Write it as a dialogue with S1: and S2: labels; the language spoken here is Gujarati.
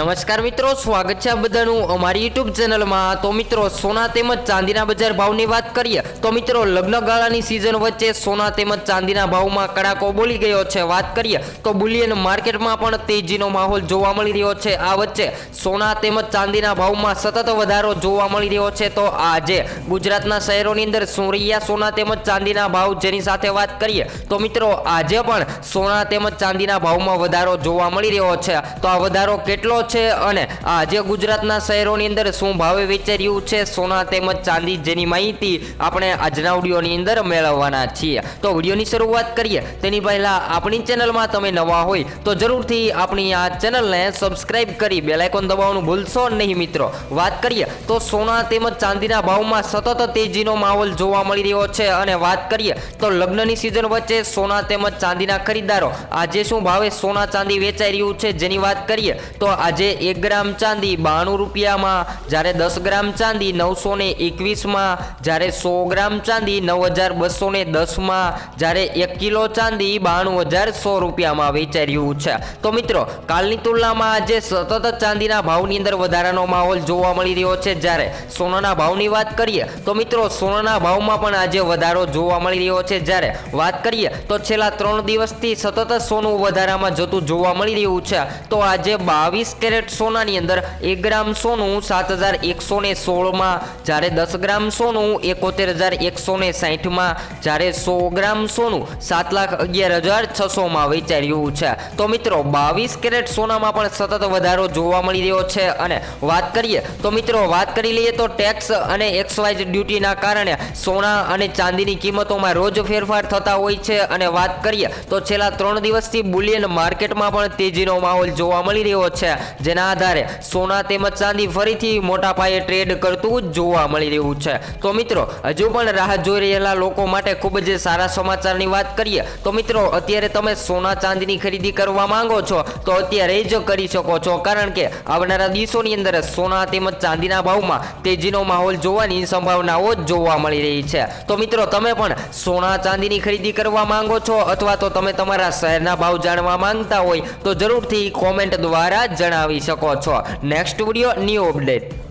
S1: નમસ્કાર મિત્રો, સ્વાગત છે બધાનું અમારી યુટ્યુબ ચેનલમાં. તો મિત્રો, સોના તેમજ ચાંદીના બજાર ભાવની વાત કરીએ, તો મિત્રો, લગ્નગાળાની સિઝન વચ્ચે સોના તેમજ ચાંદીના ભાવમાં કડાકો બોલી ગયો છે. વાત કરીએ, તો બુલિયન માર્કેટમાં પણ તેજીનો માહોલ જોવા મળી રહ્યો છે. આ વચ્ચે સોના તેમજ ચાંદીના ભાવમાં સતત વધારો જોવા મળી રહ્યો છે. તો આજે ગુજરાતના શહેરોની અંદર શું સોના તેમજ ચાંદીના ભાવ જેની સાથે વાત કરીએ, તો મિત્રો, આજે પણ સોના તેમજ ચાંદીના ભાવમાં વધારો જોવા મળી રહ્યો છે. તો આ વધારો કેટલો છે અને આજે ગુજરાતના શહેરોની અંદર શું ભાવે વેચાઈ રહ્યું છે સોના તેમજ ચાંદી જેની માહિતી આપણે આજના વિડીયોની અંદર મેળવવાના છીએ. તો વિડીયોની શરૂઆત કરીએ. તેની પહેલા આપણી ચેનલમાં તમે નવા હોય તો જરૂરથી આપણી આ ચેનલને સબસ્ક્રાઇબ કરી બેલાઇકોન દબાવવાનું ભૂલશો નહીં મિત્રો. વાત કરીએ તો સોના તેમજ ચાંદીના ભાવમાં સતત તેજીનો માહોલ જોવા મળી રહ્યો છે અને વાત કરીએ તો લગ્નની સિઝન વચ્ચે સોના તેમજ ચાંદીના ખરીદદારો આજે શું ભાવે સોના ચાંદી વેચાઈ રહ્યું છે જેની વાત કરીએ તો આજે એક ગ્રામ ચાંદી બાણું રૂપિયામાં, જ્યારે દસ ગ્રામ ચાંદી નવસો ને એકવીસમાં, જ્યારે સો ગ્રામ ચાંદી નવ હજાર બસો ને દસમાં, જ્યારે એક કિલો ચાંદી બાણું હજાર સો રૂપિયામાં વેચાઈ રહ્યું છે. તો મિત્રો, કાલની તુલનામાં આજે સતત ચાંદીના ભાવની અંદર વધારાનો માહોલ જોવા મળી રહ્યો છે. જ્યારે સોનાના ભાવની વાત કરીએ, તો મિત્રો, સોનાના ભાવમાં પણ આજે વધારો જોવા મળી રહ્યો છે. જ્યારે વાત કરીએ, તો છેલ્લા ત્રણ દિવસથી સતત સોનું વધારામાં જતું જોવા મળી રહ્યું છે. તો આજે બાવીસ કેરેટ સોનાની અંદર એક ગ્રામ સોનું સાત હજાર એકસો ને સોળમાં જ્યારે દસ ગ્રામ સોનું, એકોતેર હજાર એકસો ને સાહીઠમાં જ્યારે સો ગ્રામ સોનું, સાત લાખ અગિયાર હજાર છસોમાં વેચાયું છે. તો મિત્રો, બાવીસ કેરેટ સોનામાં પણ સતત વધારો જોવા મળી રહ્યો છે. અને વાત કરીએ, તો મિત્રો, વાત કરી લઈએ તો ટેક્સ અને એક્સવાઇઝ ડ્યુટીના કારણે સોના અને ચાંદીની કિંમતોમાં રોજ ફેરફાર થતા હોય છે. અને વાત કરીએ, તો છેલ્લા ત્રણ દિવસથી બુલિયન માર્કેટમાં પણ તેજીનો માહોલ જોવા મળી રહ્યો છે. જેના આધારે સોના તેમજ ચાંદી ફરીથી મોટા પાયે ટ્રેડ કરતું જોવા મળી રહ્યું છે. તો મિત્રો, હજુ પણ રાહ જોઈ રહેલા લોકો માટે ખૂબ જ સારા સમાચારની વાત કરીએ, તો મિત્રો, અત્યારે તમે સોના ચાંદીની ખરીદી કરવા માંગો છો, તો અત્યારે જ કરી શકો છો. કારણ કે આવનારા દિવસોની અંદર સોના તેમજ ચાંદીના ભાવમાં તેજીનો માહોલ જોવાની સંભાવનાઓ જોવા મળી રહી છે. તો મિત્રો, તમે પણ સોના ચાંદીની ખરીદી કરવા માંગો છો અથવા તો તમે તમારા શહેરના ભાવ જાણવા માંગતા હોય, તો જરૂરથી કોમેન્ટ દ્વારા જણાવી. શકો છો. Next video new update